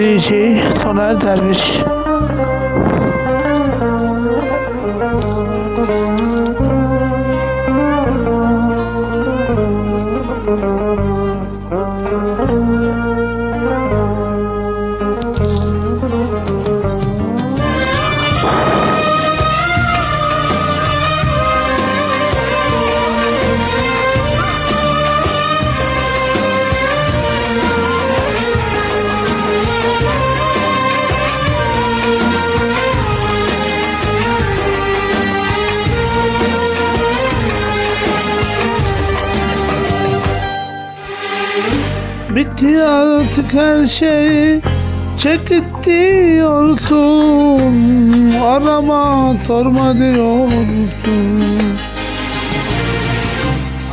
DJ Soner Derviş. Bitti artık her şey. Çek git diyorsun Arama sorma diyorsun.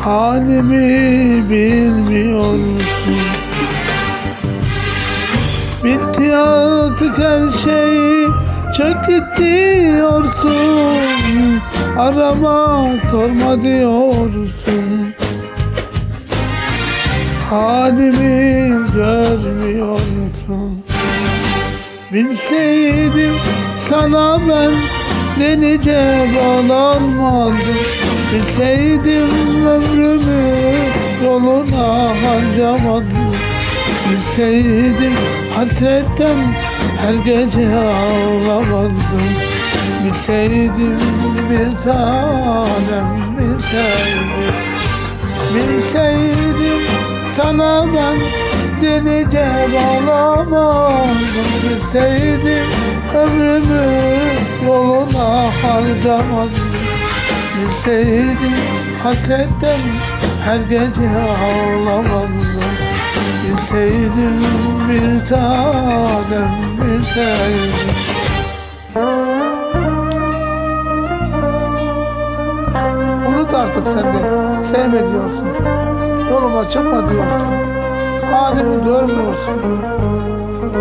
Halimi bilmiyorsun. Bitti artık her şey. Çek git diyorsun Arama sorma diyorsun Halimi görmüyorsun. Bilseydim sana ben delice bağlanmazdım Bilseydim ömrümü yoluna harcamadım Bilseydim hasretten her gece ağlamazdım. Bilseydim bir tanem tanem. Bilseydim sana ben delice bağlamazdım Bilseydim ömrümü yoluna harcamadım Bilseydim hasretten her gece ağlamazdım Bilseydim bir tanem bir tanem Unut artık sen de. Sevme diyorsun. Yoluma çıkma diyorsun. Halimi görmüyorsun.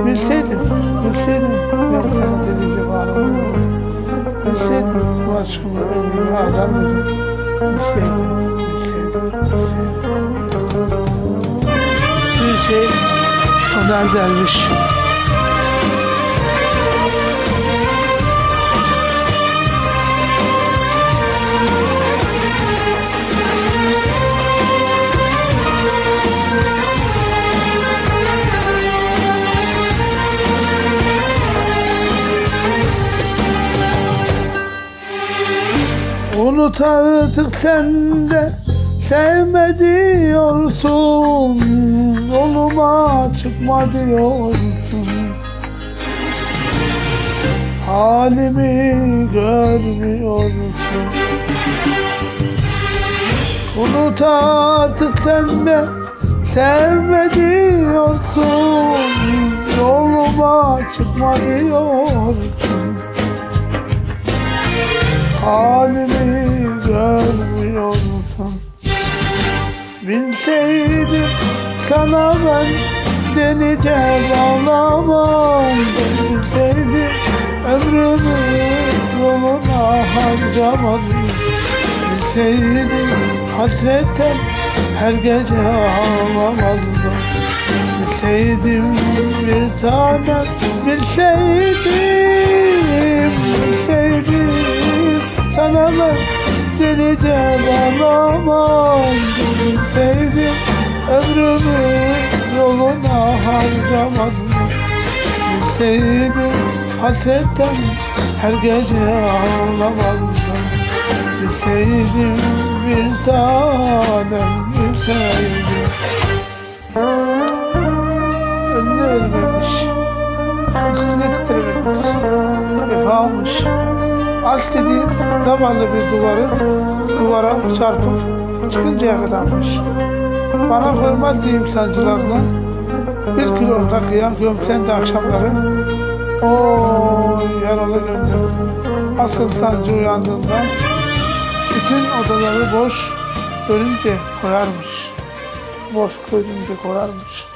Bilseydim, bilseydim ben sana delice bağlanırdım. Bilseydim bu aşkımı ömrümü harcar mıydım? Bilseydim, bilseydim, bilseydim. Bir Soner Derviş. Unut artık sen de sevme diyorsun Yoluma çıkma diyorsun. Halimi görmüyorsun. Unut artık sen de sevme diyorsun Yoluma çıkma diyorsun Halimi görmüyorsun Bilseydim sana ben delice bağlamam Bilseydim ömrümü yoluna harcamadım. Bilseydim hasretten her gece ağlamazdım. Bilseydim bir tanem Bilseydim, delice bağlamam Bilseydim ömrümü yoluna harcamadım Bilseydim hasretten her gece ağlamazdım Bilseydim bir tanem bilseydim Aşk dediğin zavallı bir duvarı duvara çarpıp çıkıncaya kadarmış. Bana koymaz diyeyim sancılarına. Bir kilo rakıya gömsen de akşamları. Oy yaralı gönlüm. Asıl sancı uyandığında bütün odaları boş görünce koyarmış. Boş görünce koyarmış.